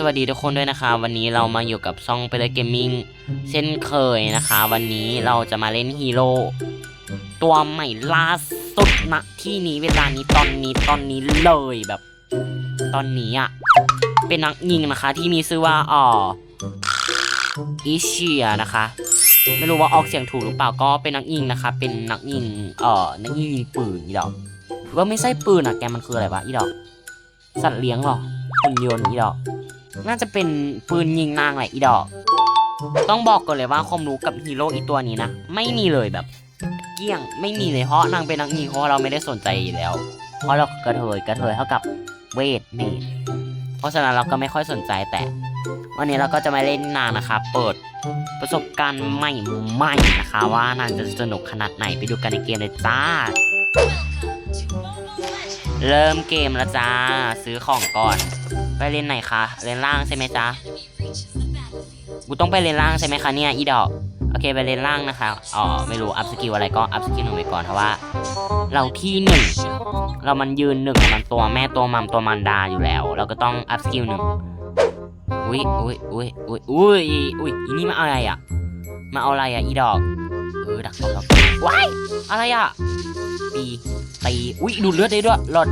สวัสดีทุกคนด้วยนะคะ วันนี้เรามาอยู่กับซ่องเปเลเกมมิ่งเช่นเคยนะคะ วันนี้เราจะมาเล่นฮีโร่ตัวใหม่ล่าสุดณที่นี้เวลานี้ตอนนี้ตอนนี้เลยแบบ ตอนนี้อะเป็นนักยิงนะคะ ที่มีชื่อว่าอ๋ออิเชียนะคะ ไม่รู้ว่าออกเสียงถูกหรือเปล่าก็เป็นนักยิงนะคะ เป็นนักยิงเอ่อนักยิงยิงปืนอีดอกว่าไม่ใช่ปืนอะแกมันคืออะไรวะอีดอก สัตว์เลี้ยงหรอหุ่นยนต์อีดอก น่าจะเป็นปืนยิงนางแหละอีดอก ต้องบอกก่อนเลยว่าความรู้กับฮีโร่อีตัวนี้นะ ไม่มีเลยแบบ เกลี้ยงไม่มีเลยเพราะนางเป็นนักยิงเพราะเราไม่ได้สนใจอยู่แล้ว เพราะเรากระเทยกระเทยเท่ากับเวทเมดเพราะฉะนั้นเราก็ไม่ค่อยสนใจแต่ วันนี้เราก็จะมาเล่นนางนะคะ เปิดประสบการณ์ใหม่ๆนะคะ ว่านางจะสนุกขนาดไหนไปดูกันในเกมเลยจ้าเริ่มเกมแล้วจ้า ซื้อของก่อน ไปเล่นไหนคะ เล่นล่างใช่ไหมจ๊ะ กูต้องไปเล่นล่างใช่ไหมคะเนี่ยอีดอก โอเคไปเล่นล่างนะคะ อ๋อไม่รู้อัพสกิลอะไรก็อัพสกิลหนึ่งไปก่อนเพราะว่า เราที่หนึ่งเรามันยืนหนึ่งมันตัวแม่ตัวมัมตัวมันดาอยู่แล้ว เราก็ต้องอัพสกิลหนึ่งอุ้ยอุ้ยอุ้ยอุ้ยอุ้ยอุ้ยอีนี่มาเอาอะไรอะ มาเอาอะไรอะอีดอก เออดักดักดักว้ายอะไรอะตีตีอุ้ยดูดเลือดได้ด้วยหลอด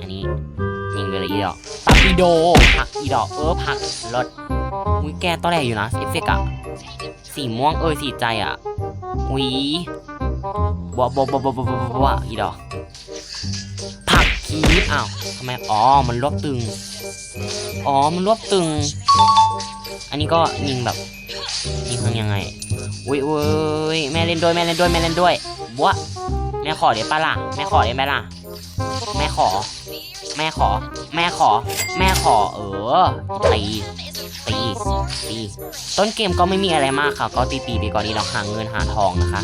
อันนี้ยิงไปเลยอีดอก ตาปิโดผักอีดอกเออผักรถอุ้ยแกตอแรกอยู่นะเอฟเฟกอะสีม่วงเออสีใจอะอุ้ยบัวบัวบัวบัวบัวบัวบัวอีดอกผักคีบอ้าวทำไมอ๋อมันรวบตึง อ๋อมันรวบตึง อันนี้ก็ยิงแบบยิงทำยังไงอุ้ยอุ้ยแม่เล่นด้วยแม่เล่นด้วยแม่เล่นด้วยบัวแม่ขอได้ปะล่ะแม่ขอได้ไหมล่ะแม่ขอ แม่ขอ แม่ขอ แม่ขอ เออตีตีตีต้นเกมก็ไม่มีอะไรมากค่ะ ก็ตีตีไปก่อนนี้เราหาเงินหาทองนะคะ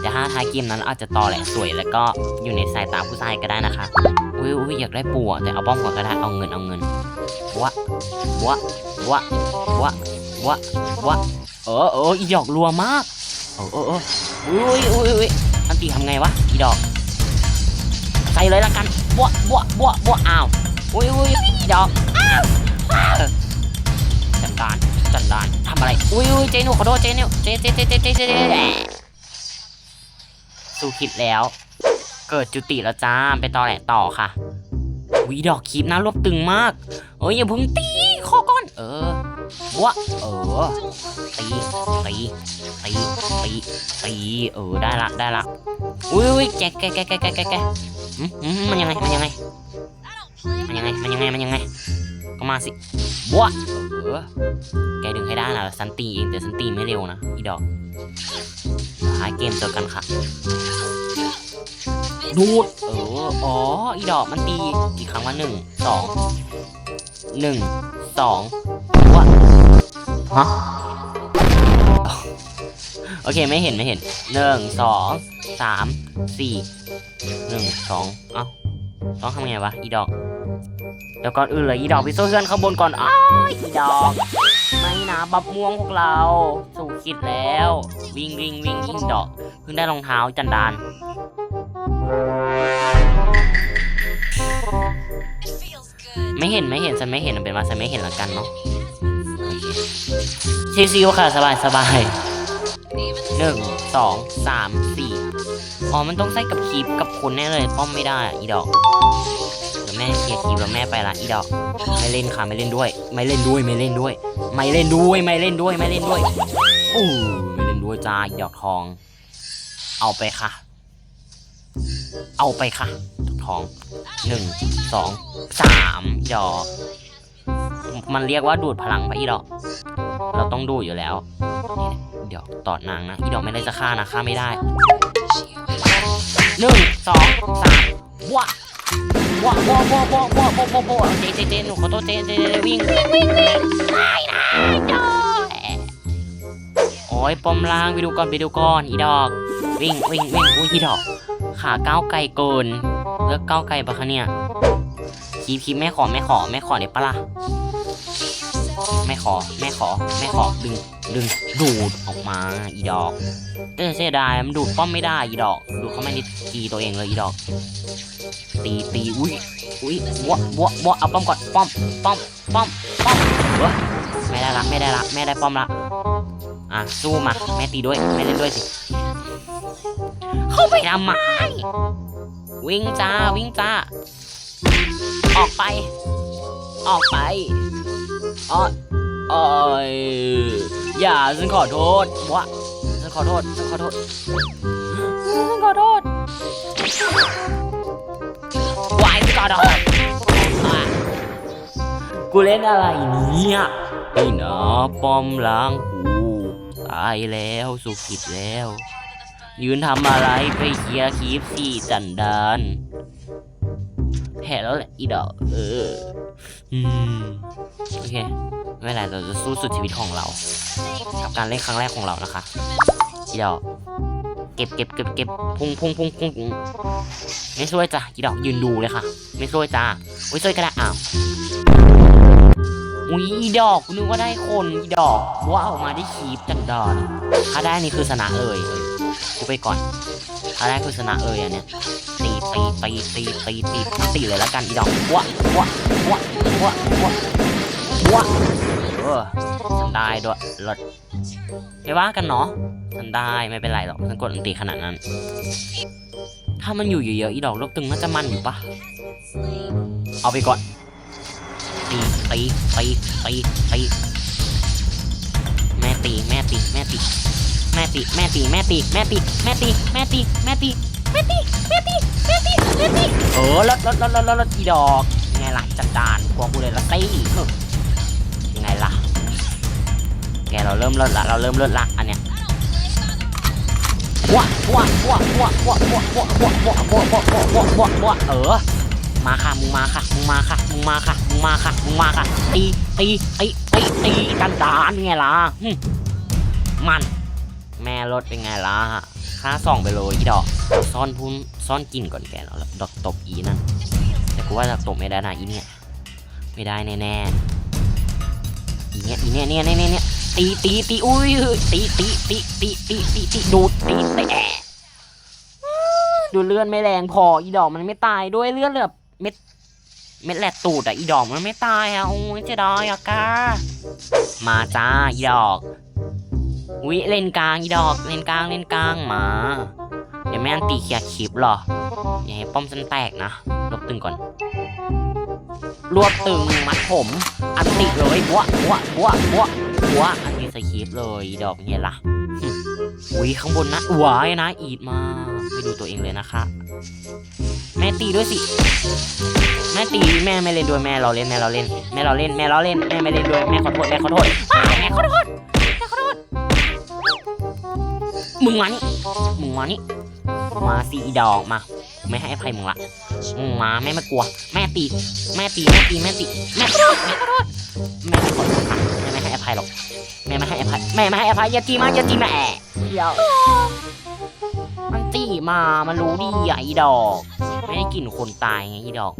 แต่ถ้าท้ายเกมนั้นอาจจะตอแหละสวยแล้วก็อยู่ในสายตาผู้ชายก็ได้นะคะอุ้ยอุ้ยอยากได้ปูอะแต่เอาบ้อมก่อนก็ได้เอาเงินเอาเงินวะวะวะวะวะวะเออเอออีดอกรัวมากเออเออเอออุ้ยอุ้ยอุ้ยอันตีทำไงวะอีดอกใส่เลยละกัน บวบวบวบวอ้าวอุ้ยอุ้ยดอกอ้าวจันดานจันดานทำอะไรอุ้ยอุ้ยเจนิวขอโทษเจนิวเจเจเจเจเจเจเจสู้คิดแล้ว เกิดจุติแล้วจ้าไปต่อแหละต่อค่ะวีดอกคีบนะรวบตึงมาก เอ้ยอย่าเพิ่งตีขอก่อน เออ วะเออตีตีตีตีตีเออได้ละได้ละอุ้ยอุ้ยแกแกแกแกแกแกแกมันยังไงมันยังไงมันยังไงมันยังไงมันยังไงก็มาสิบัวเออแกดึงให้ได้นะสันตีเองแต่สันตีไม่เร็วนะอีดอกท้ายเกมเจอกันค่ะดูดเอออ๋ออีดอกมันตีกี่ครั้งวะหนึ่งสองหนึ่งสองวะ ฮะโอเคไม่เห็นไม่เห็นหนึ่งสองสามสี่หนึ่งสองเอ้าต้องทำไงวะอีดอกเดี๋ยวก่อนอื่นเลยอีดอกไปโซ่เพื่อนข้างบนก่อนอ้ายอีดอกไม่นะบับม่วงพวกเราสู่คิดแล้ว วิ่งวิ่งวิ่งวิ่งดอกเพิ่งได้รองเท้าจันดานไม่เห็นไม่เห็นฉันไม่เห็นเป็นว่าฉันไม่เห็นละกันเนาะ ชิวๆค่ะสบายสบายหนึ่งสองสามสี่อ๋อมันต้องใส่กับคีบกับคนแน่เลย ป้อมไม่ได้อีดอกเดี๋ยวแม่เคลียร์คีบแล้วแม่ไปละอีดอก ไม่เล่นค่ะไม่เล่นด้วย ไม่เล่นด้วยไม่เล่นด้วย ไม่เล่นด้วยไม่เล่นด้วยไม่เล่นด้วยอู้ไม่เล่นด้วยจ้าอีดอกทอง เอาไปค่ะ เอาไปค่ะ ทองหนึ่งสองสามดอก มันเรียกว่าดูดพลังไปะอีดอก เราต้องดูดอยู่แล้วนี่เดี๋ยวตอดนางนะ อีดอกไม่ได้จะฆ่านะฆ่าไม่ได้หนึ่งสองสามว้าว้าว้าว้าว้าว้าว้าว้าว้าเจเจเจหนูขอโทษเจเจเจวิ่งวิ่งวิ่งวิ่งไม่นะดอกโอ้ยปอมล่างไปดูก่อนไปดูก่อนอีดอก วิ่งวิ่งวิ่งอุ้ยอีดอก ขาก้าวไกลเกินเลือกก้าวไกลปะคะเนี่ยคีบคีบแม่ขอแม่ขอแม่ขอเดี๋ยวปะล่ะ ไม่ขอ ไม่ขอ ไม่ขอ ดึง ดึง ดูดออกมาอีดอกแต่เสียดายมันดูดป้อมไม่ได้อีดอก ดูดเข้ามานิดตีตัวเองเลยอีดอก ตีตีอุ้ยอุ้ยบัวบัวบัวเอาป้อมก่อน ป้อม ป้อม ป้อม ป้อมเว้ยไม่ได้ละ ไม่ได้ละแม่ได้ป้อมละ อะ สู้มา แม่ตีด้วย แม่เล่นด้วยสิ เข้าไปทำไมวิ่งจ้า วิ่งจ้า ออกไป ออกไป อ๋อโอ้ยอย่าฉันขอโทษวะฉันขอโทษฉันขอโทษฉันขอโทษวายฉันขอโทษอะกูเล่นอะไรเนี่ยไอ้หนาป้อมล้างกูตายแล้วสุกิดแล้ว ยืนทำอะไรไปเคลียร์คลิปสี่จันดานแพ้แล้วแหละอีดอกเอออืมโอเคไม่เป็นไรเราจะสู้สุดชีวิตของเรา กับการเล่นครั้งแรกของเรานะคะอีดอกเก็บเก็บเก็บเก็บพุ่งพุ่งพุ่งพุ่งพุ่งไม่ช่วยจ้ะอีดอกยืนดูเลยค่ะ ไม่ช่วยจ้าอุ้ยช่วยก็ได้อ้าวอุ้ยอีดอกกูนึกว่าได้คนอีดอกว่าออกมาได้คีบจันดอนถ้าได้นี่คือชนะเลยเออกูไปก่อนถ้าได้คือชนะเลยอันเนี้ย ตีตีตีตีตีตีเลยแล้วกันอีดอกวะวะวะวะวะวะเออฉันได้ด้วยรถไม่ว่ากันเนาะฉันได้ไม่เป็นไรหรอกฉันกดอันตีขนาดนั้น ถ้ามันอยู่เยอะๆอีดอกลูกตึงน่าจะมันอยู่ปะเอาไปก่อนตีตีตีตีตีแม่ตีแม่ตีแม่ตีแม่ตีแม่ตีแม่ตีแม่ตีแม่ตีแม่ตีแม่ตีแม่ตีแม่ตี เออลดลดลดลดลดลดอีดอกยังไงล่ะจัดการกวงกูเลยละตีเฮ้ยยังไงล่ะแกเราเริ่มลดละเราเริ่มลดละอันเนี้ยว้าว้าว้าว้าว้าว้าว้าว้าว้าว้าว้าว้าว้าว้าว้าเออมาค่ะมึงมาค่ะมึงมาค่ะมึงมาค่ะมึงมาค่ะมึงมาค่ะตีตีตีตีตีกันดานไงล่ะมัน แม่รถเป็นไงล่ะ ค่าส่องไปเลยอีดอก ซ่อนพุ่นซ่อนกินก่อนแกแล้วดอกตบอีนั่นแต่กูว่าจะตบไม่ได้นะอีเนี่ย ไม่ได้แน่ๆอีเนี่ยอีเนี่ยเนี่ยเนี่ยเนี่ยตีตีตีอุ้ยตีตีตีตีตีตีตีดูดตีแอะดูเลื่อนไม่แรงพออีดอกมันไม่ตายด้วยเลื่อนเหลือเม็ดเม็ดแหลกตูดอะอีดอกมันไม่ตายอะโอ้ยเจะดอยอะกามาจ้าอีดอก วิเล่นกลางอีดอกเล่นกลางเล่นกลางมาเดี๋ยวแม่งตีเคลียร์คลิปหรออย่าให้ป้อมฉันแตกนะลบตึงก่อน รวบตึงมัดผม อันติเลยบัวบัวบัวบัวบัวอันนี้ใส่คลิปเลยดอกเนี่ยล่ะอุ้ยข้างบนนะหวายนะอีดมาไปดูตัวเองเลยนะคะแม่ตีด้วยสิ แม่ตีแม่ไม่เล่นด้วยแม่เราเล่นแม่เราเล่นแม่เราเล่นแม่เราเล่นแม่ไม่เล่นด้วยแม่ขอโทษแม่ขอโทษแม่ขอโทษ มึงมานี่มึงมานี่มาสีดอกมา ไม่ให้อภัยมึงละมึงมาแม่ไม่กลัว แม่ตี แม่ตีแม่ตีแม่ตีแม่ขอโทษแม่ขอโทษแม่ไม่ขอโทษค่ะแม่ไม่ให้อภัยหรอกแม่ไม่ให้อภัยแม่ไม่ให้อภัยอย่าตีมาอย่าตีแอะเดี๋ยวมันตีมามันรู้ดีอะอีดอก ไม่ได้กลิ่นคนตายไงอีดอก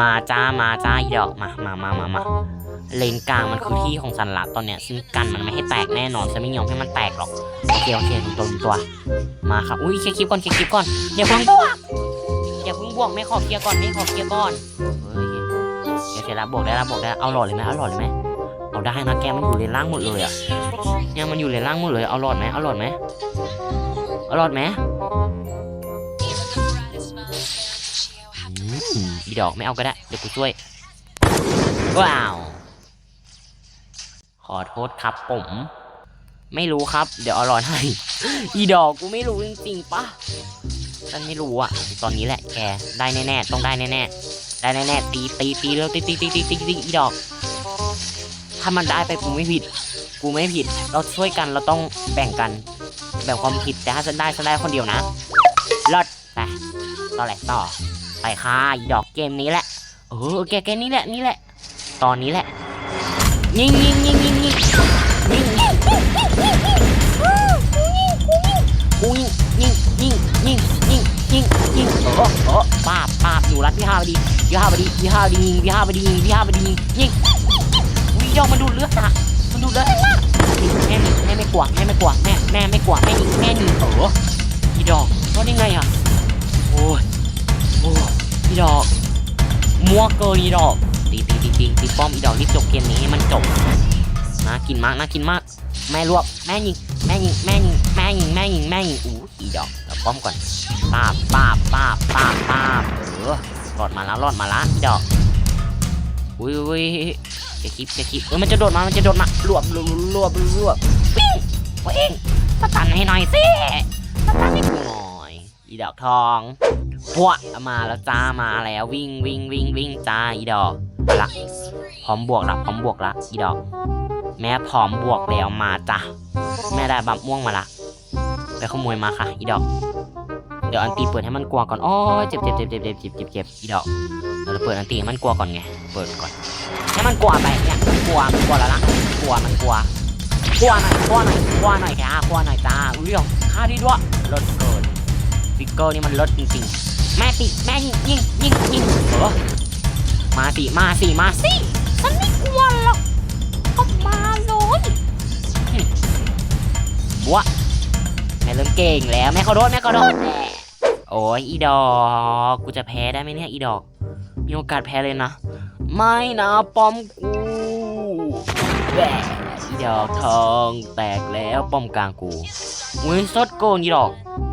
มาจ้ามาจ้าอีดอกมามามามามา เลนกลางมันคือที่ของสันหลักตอนเนี้ยซึ่งกันมันไม่ให้แตกแน่นอนฉันไม่ยอมให้มันแตกหรอกโอเคโอเคตัวตัว มาครับอุ้ยเคลียร์คลิปก่อนเคลียร์คลิปก่อนอย่าเพิ่งบวกอย่าเพิ่งบวกไม่ขอเคลียร์ก่อนไม่ขอเคลียร์ก่อนเฮ้ยเดี๋ยวเสร็จแล้วบวกได้แล้วบวกได้แล้วเอาหลอดเลยไหมเอาหลอดเลยไหมเอาได้นะแกมันอยู่เลนล่างหมดเลยอะเนี่ยมันอยู่เลนล่างหมดเลยเอาหลอดไหมเอาหลอดไหมเอาหลอดไหมอืมอีดอกไม่เอาก็ได้เดี๋ยวกูช่วยว้าวข อโทษครับผม ไม่รู้ครับ เดี๋ยวอาหลอดให้ อีดอกกูไม่รู้จริงๆปะฉันไม่รู้อะตอนนี้แหละแกได้แน่ๆต้องได้แน่ๆได้แน่ๆตีตีตีเร็วตีตีตีตีตีตีอีดอก ถ้ามันได้ไปกูไม่ผิด กูไม่ผิด เราช่วยกันเราต้องแบ่งกัน แบ่งความผิดแต่ถ้าฉันได้ฉันได้คนเดียวนะเลิศไปต่อแหละต่อไปค่ะอีดอกเกมนี้แหละเออแกแกนี่แหละนี่แหละ ตอนนี้แหละ ยิงยิงยิงยิงยิงยิงยิงกูยิงยิงยิงยิงยิงยิงยิงเออเออปาบปาบอยู่รัดพี่ห้าบดีพี่ห้าบดีพี่ห้าบดียิงพี่ห้าบดียิงพี่ห้าบดียิงยิงวิ่งย่องมันดูเลือดอะมันดูเลือดแม่แม่ไม่กลัวแม่ไม่กลัวแม่แม่ไม่กลัวแม่ยิงแม่ยิงเอออีดอกรอดได้ไงอะโอ้ยโอ้ยอีดอกมัวเกินอีดอก ตีตีตีตีตีป้อมอีดอกรีบจบเกมนี้ให้มันจบน่ากินมากน่ากินมาก แม่รวบแม่ยิงแม่ยิงแม่ยิงแม่ยิงแม่ยิงแม่ยิงอู้อีดอกเดี๋ยวป้อมก่อนป้าบป้าบป้าบป้าบป้าบเออรอดมาแล้วรอดมาละอีดอกอุ้ยอุ้ยจะคลิปจะคลิปเออมันจะโดดมามันจะโดดมารวบรวบรวบรวบปิ้งเว้งสตันให้หน่อยสิสตันให้กูหน่อยอีดอกทองพวกมาแล้วจ้ามาแล้ววิ่งวิ่งวิ่งวิ่งจ้าอีดอก มาละพร้อมบวกละพร้อมบวกละอีดอก แม่พร้อมบวกแล้วมาจ้ะแม่ได้บับม่วงมาละไปขโมยมาค่ะ อีดอก เดี๋ยวอันตีเปิดให้มันกลัวก่อนโอ้ยเจ็บเจ็บเจ็บเจ็บเจ็บเจ็บเจ็บเจ็บอีดอกเดี๋ยวเราเปิดอันตีให้มันกลัวก่อนไง เปิดก่อนให้มันกลัวไปเนี่ยมันกลัวมันกลัวแล้วละกลัวมันกลัวกลัวหน่อยกลัวหน่อยกลัวหน่อยแกกลัวหน่อยจ้าอุ้ยค่าดีด้วยลดเกินฟิกเกอร์นี่มันลดจริงๆแม่ติแม่ยิงยิงยิงยิงเออ มาสิมาสิมาสิฉันไม่กลัวหรอกก็มาเลยหึบัวแม่เริ่มเก่งแล้วแม่ขอโทษแม่ขอโทษโอ้ยอีดอกกูจะแพ้ได้ไหมเนี่ยอีดอก มีโอกาสแพ้เลยนะ ไม่นะป้อมกูแหวอีดอกทองแตกแล้วป้อมกลางกูอุ้ยสดโกนอีดอก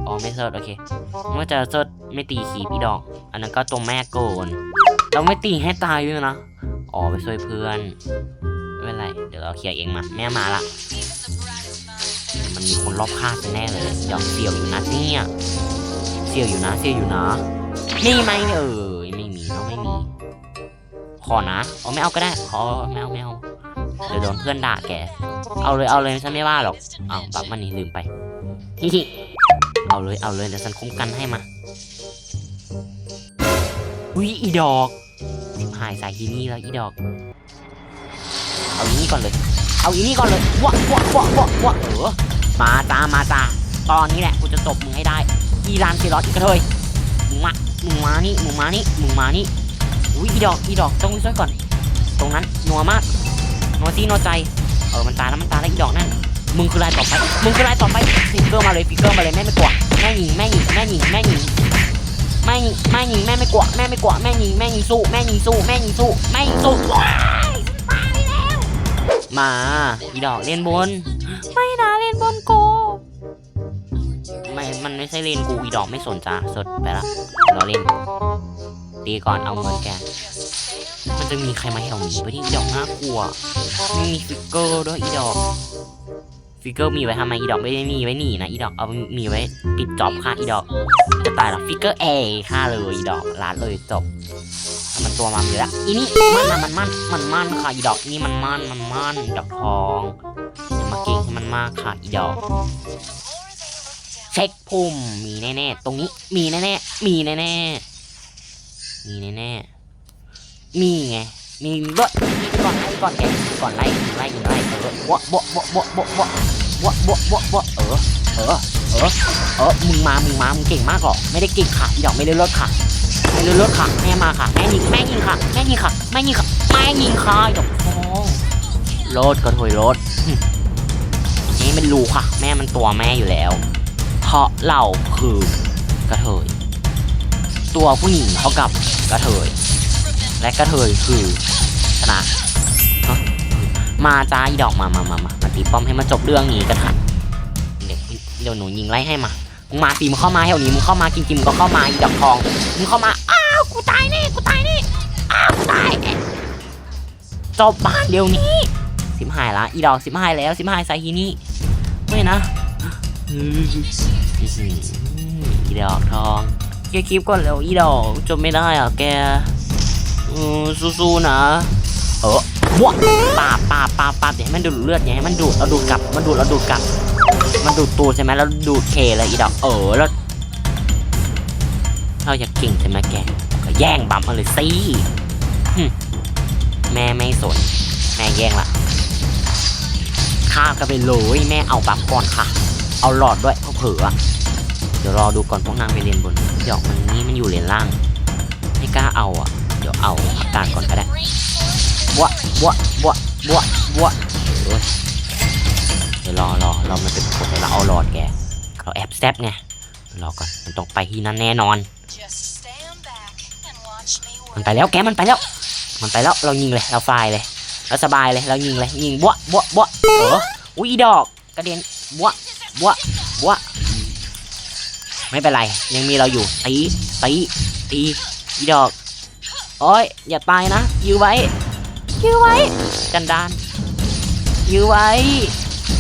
อ๋อไม่สดโอเคเมื่อจะสดไม่ตีขีบอีดอก อันนั้นก็ตัวแม่โกน เราไม่ตีให้ตายด้วยนะ อ๋อไปช่วยเพื่อนไม่เป็นไร เดี๋ยวเราเคลียร์เองมาแม่มาละมันมีคนรอบข้างแน่เลยยอมเสี่ยวอยู่นะเนี่ยเสี่ยวอยู่นะเสี่ยวอยู่นะมีไหมเอ่ยไม่มีเนาไม่มี ขอนะเอาไม่เอาก็ได้ ขอไม่เอาไม่เอาเดี๋ยวโดนเพื่อนด่าแก เอาเลยเอาเลยฉันไม่ว่าหรอก เอาปรับมันนี่ลืมไปฮิฮิเอาเลยเอาเลยเดี๋ยวฉันคุ้มกันให้มา อุ้ยอีดอกสิบหายสายทีนี่แล้วอีดอก เอาอีนี่ก่อนเลย เอาอีนี่ก่อนเลยวะวะวะวะวะเออมาจ้ามาจ้าตอนนี้แหละกูจะตบมึงให้ได้ อีรานซีรอสอีกกระเทยมึงมามึงมานี่มึงมานี่มึงมานี่อุ้ยอีดอกอีดอกต้องวิซ้อยก่อน ตรงนั้นนัวมากนัวซี่นัวใจเออมันตายแล้วมันตายแล้วอีดอกนั่นมึงคือรายต่อไป มึงคือรายต่อไปฟิกเกอร์มาเลยฟิกเกอร์มาเลยแม่ไม่กลัวแม่หญิงแม่หญิงแม่หญิงแม่หญิง แม่หญิงแม่หญิงแม่ไม่กลัวแม่ไม่กลัวแม่หญิงแม่หญิงสู้แม่หญิงสู้แม่หญิงสู้แม่หญิงสู้ว้ายตายแล้วมาอีดอกเล่นบน ไม่นะเล่นบนโกไม่มันไม่ใช่เล่นกูอีดอกไม่สนจ้าสดไปละเราเล่นตีก่อนเอาเงินแก มันจะมีใครมาแถวนี้ปะที่อีดอกน่ากลัวไม่มีฟิกเกอร์ด้วยอีดอก ฟิกเกอร์มีไว้ทำไมอีดอกไม่ได้มีไว้หนีนะอีดอกเอามีไว้ปิดจอบค่ะอีดอกจะตายหรอฟิกเกอร์เอค่าเลยอีดอกร้านเลยจบ มันตัวมันอยู่แล้วอีนี่มันนะมันมันมันมันค่ะอีดอกนี่มันมันมันมันดอกทองอย่ามาเก่งให้มันมากค่ะอีดอก เช็คพุ่มมีแน่ๆตรงนี้มีแน่ๆมีแน่ๆมีแน่ๆมีไงมีด้วยก่อนไล่ก่อนแกก่อนไล่ไล่ไล่เออวะวะวะวะวะวะวะวะวะวะเออเออ เออเออมึงมา มึงมา มึงเก่งมากหรอ ไม่ได้เก่งค่ะอีดอกไม่ได้ลดค่ะ ไม่ได้ลดค่ะ แม่มาค่ะ แม่ยิง แม่ยิงค่ะ แม่ยิงค่ะ แม่ยิงค่ะ แม่ยิงค่ะอีดอกทองลดก็ถอยลดนี่มันรู้ค่ะ แม่มันตัวแม่อยู่แล้ว เพราะเราคือกระเทย ตัวผู้หญิงเท่ากับกระเทย และกระเทยคือชนะมาจ้าอีดอกมามามามามาตีป้อมให้มันจบเรื่องนี้กันค่ะ เดี๋ยวหนูยิงไล่ให้มามึงมาตีมึงเข้ามาแถวนี้มึงเข้ามาจริงๆมึงก็เข้ามาอีดอกทองมึงเข้ามาอ้าวกูตายแน่กูตายแน่อ้าวกูตายจบบ้านเดี๋ยวนี้สิมหายละอีดอกสิมหายแล้วสิมหายไซฮีนี่ไม่นะอีดอกทองแกคลิปก่อนแล้วอีดอกจบไม่ได้อะแกสู้ๆนะเออวะปาบปาบปาบปาบอย่าให้มันดูดเลือดอย่าให้มันดูดเราดูดกลับมันดูดเราดูดกลับ มันดูดตูใช่ไหมแล้วดูดเคเลยอีดอกเออแล้วเราอยากเก่งใช่ไหมแกก็แย่งบัมมาเลยสิแม่ไม่สนแม่แย่งละข้าวกันไปเลยแม่เอาบัฟก่อนค่ะ เอาหลอดด้วยเพราะเผลอเดี๋ยวรอดูก่อนพวกนางไปเรียนบนเดี๋ยวมันนี่มันอยู่เรียนล่างไม่กล้าเอาอะ เดี๋ยวเอาอากาศก่อนก็ได้บวบวบวบวบว ดี๋ยวรอรอรอมันเป็นผลเดี๋ยวเราเอาหลอดแกเราแอบแซบไงรอก่อนมันต้องไปที่นั่นแน่นอน Just stand back and watch me มัน work. ไปแล้วแกมันไปแล้ว มันไปแล้วเรายิงเลยเราไฟล์เลยเราสบายเลยเรายิงเลยยิงบวะบวะบวะเอออุ้ยอีดอกกระเด็นบวะบวะบวะไม่เป็นไร ยังมีเราอยู่ตีตีตีอีดอกโอ้ยอย่าตายนะยื้อไว้ยื้อไว้กันดานยื้อไว้เ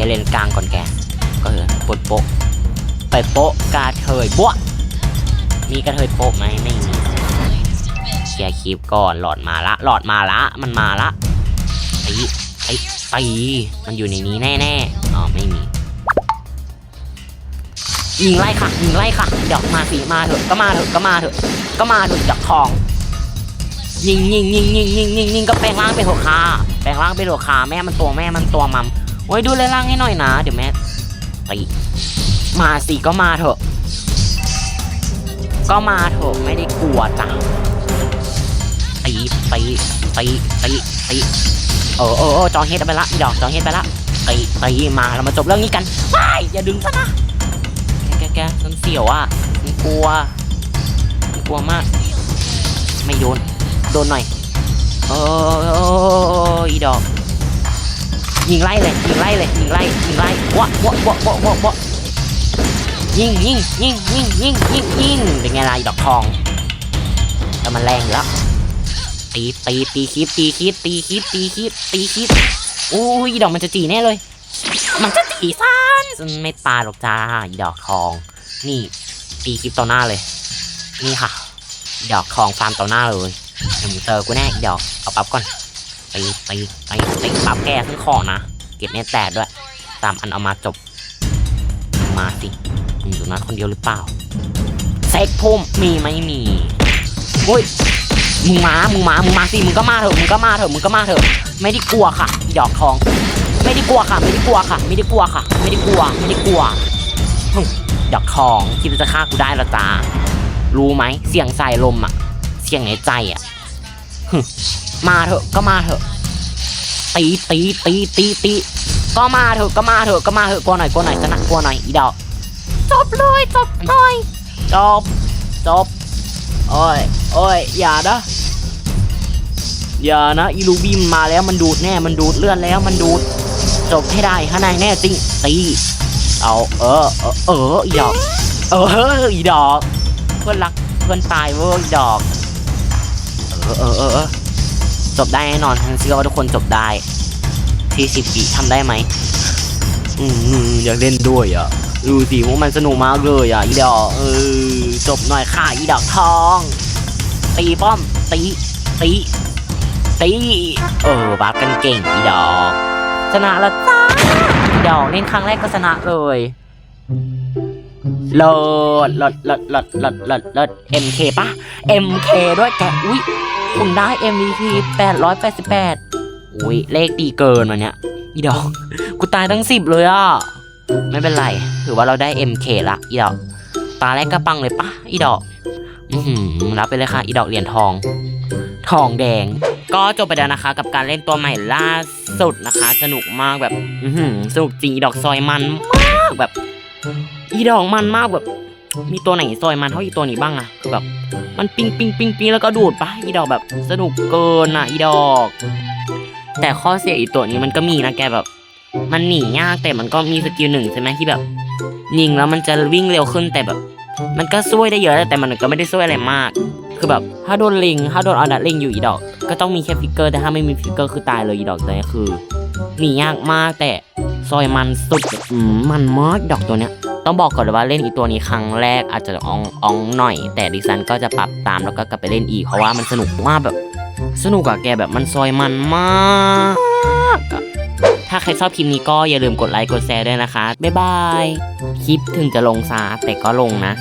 กเลนกลางก่อนแก ก็เออปดโปะไปโปะกาเทยบวะมีกระเทยโปะไหมไม่มีเคลียร์คลิปก่อนหลอดมาละหลอดมาละมันมาละตีตีตีมันอยู่ในนี้แน่ๆอ๋อไม่มียิงไล่ค่ะยิงไล่ค่ะเดี๋ยวมาสิมาเถอะก็มาเถอะก็มาเถอะก็มาเถอะจับทองยิงยิงยิงยิงยิงยิงยิงก็แปลงร่างเป็นหัวคาแปลงร่างเป็นหัวคาแม่มันตัวแม่มันตัวมัม โอ้ยดูเลยร่างให้หน่อยนะ เดี๋ยวแม่ตีมาสิก็มาเถอะ ก็มาเถอะไม่ได้กลัวจ้ะตีตีตีตีตีเออเออจองเฮดไปละอีดอกจองเฮดไปละตีตีมาเรามาจบเรื่องนี้กันว้ายอย่าดึงซะนะแกแกแกฉันเสียวอะฉันกลัวฉันกลัวมาก ไม่โดนโดนหน่อยเออเอออีดอก ยิงไล่เลยยิงไล่เลยยิงไล่ยิงไล่วะวะวะวะวะวะยิงยิงยิงยิงยิงยิงยิงเป็นไงล่ะอ้ดอกทองแต่มันแรงอยู่แล้วตีตีตีคิปตีคิปตีคิปตีคิปตีคิปอุ้ยดอกมันจะจีแน่เลย มันจะจีซ่านไม่ตายหรอกจ้าอีดอกทอง นี่ตีคลิปต่อหน้าเลย นี่ค่ะ ดอกทองฟาร์มต่อหน้าเลยเดี๋ยวมึงเจอกูแน่อีดอกเอาปั๊บก่อนตีตีตีตีปั๊บแก้ทั้งคอนะ เก็บเน็ตแตกด้วย ตามอันเอามาจบ มาสิมึงอยู่นั้นคนเดียวหรือเปล่าเซ็กพุ่มมีไหมมีโอ้ยมึงมา มึงมา มึงมาสิ มึงก็มาเถอะ มึงก็มาเถอะ มึงก็มาเถอะ ไม่ได้กลัวค่ะอีดอกทอง ไม่ได้กลัวค่ะ ไม่ได้กลัวค่ะ ไม่ได้กลัวค่ะ ไม่ได้กลัว ไม่ได้กลัวฮึ่มดอกทองคิดว่าจะฆ่ากูได้หรอจ้ารู้ไหม เสียงสายลมอะ เสียงในใจอะฮึ่มมาเถอะ ก็มาเถอะ ตีตีตีตีตีก็มาเถอะก็มาเถอะก็มาเถอะกลัวหน่อยกลัวหน่อยชนะกลัวหน่อยอีดอกจบเลยจบหน่อยจบจบโอ้ยโอ้ยอย่านะอย่านะอีลูบีมมาแล้วมันดูดแน่มันดูดเลื่อนแล้วมันดูด จบให้ได้ข้างในแน่จริงตีเอาเออเออเอออีดอก เอออีดอก เพื่อนรักเพื่อนตายเว้ยอีดอก เออเออเออเออ จบได้แน่นอนฉันเชื่อว่าทุกคนจบได้ที่สิบปีทำได้ไหมอืมอยากเล่นด้วยอะดูสิว่ามันสนุกมากเลยอะอีดอกเออจบหน่อยค่ะอีดอกทองตีป้อมตีตีตีเออบัฟกันเก่งอีดอกชนะและจ้าอีดอกเล่นครั้งแรกก็ชนะเลยลิศเลิศเลิศเลิศเลิศเลิศเลิศ MK ปะ MK ด้วยแกอุ้ย คุณได้ MVP 888อุ้ยเลขดีเกินวันเนี้ยอีดอก กูตายทั้งสิบเลยอะ ไม่เป็นไร ถือว่าเราได้ MK ละอีดอก ตาแรกก็ปังเลยปะอีดอกอือหือรับไปเลยค่ะ อีดอกเหรียญทอง ทองแดง ก็จบไปแล้วนะคะ กับการเล่นตัวใหม่ล่าสุดนะคะ สนุกมากแบบ อือหือสนุกจริง อีดอกซอยมันมากแบบ อีดอกมันมากแบบ มีตัวไหนซอยมันเท่าอีตัวนี้บ้างอะคือแบบมันปิงปิงปิงปิงแล้วก็ดูดปะอีดอกแบบสนุกเกินอะอีดอก แต่ข้อเสียอีตัวนี้มันก็มีนะแกแบบ มันหนียากแต่มันก็มีสกิลหนึ่งใช่ไหมที่แบบยิงแล้วมันจะวิ่งเร็วขึ้นแต่แบบ มันก็ช่วยได้เยอะแต่มันก็ไม่ได้ช่วยอะไรมาก คือแบบถ้าโดนลิงถ้าโดนออดัตลิงอยู่อีดอก ก็ต้องมีแค่ฟิกเกอร์แต่ถ้าไม่มีฟิกเกอร์คือตายเลยอีดอกตัวนี้คือหนียากมากแต่ซอยมันสุดมมันมากดอกตัวเนี้ย ต้องบอกก่อนเลยว่าเล่นอีตัวนี้ครั้งแรกอาจจะอองอองหน่อย แต่ดิซันก็จะปรับตามแล้วก็กลับไปเล่นอีกเพราะว่ามันสนุกมากแบบ สนุกอะแกแบบมันซอยมันมากถ้าใครชอบคลิปนี้ก็อย่าลืมกดไลค์กดแชร์ด้วยนะคะ บ๊ายบาย คลิปถึงจะลงซาแต่ก็ลงนะ